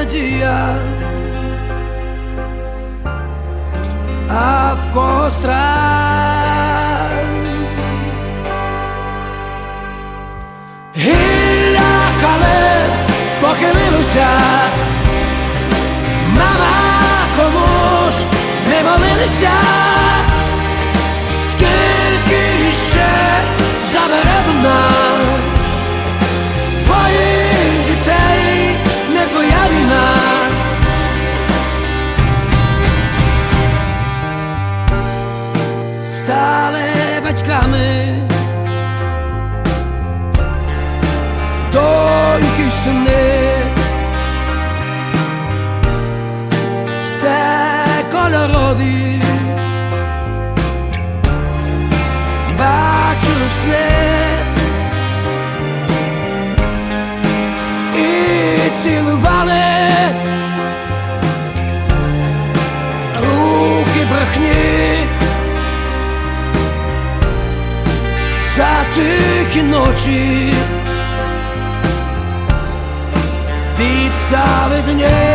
надія, а в когось страх. Гілля халет похилилося, мама кому не молилися. Батьками, доньки й сини, все кольорові. бачу сни і цілували руки брехні за тихі ночі. Віддали дні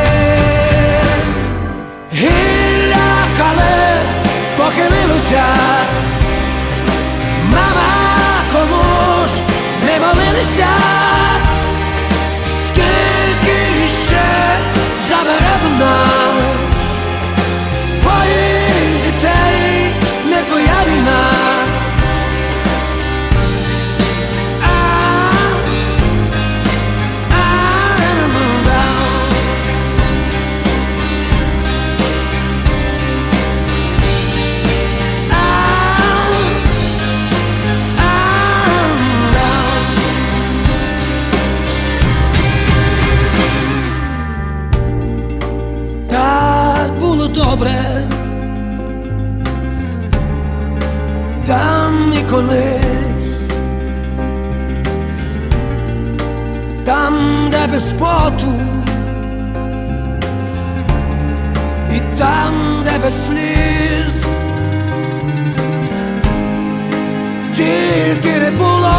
Так було добре, там і колись, там, де без поту, і там, де без сліз, тільки не було.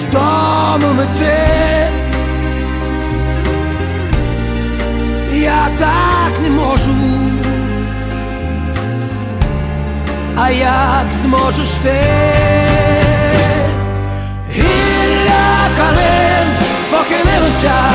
В тому так не можу, а як зможеш ти гілля калин похилилося.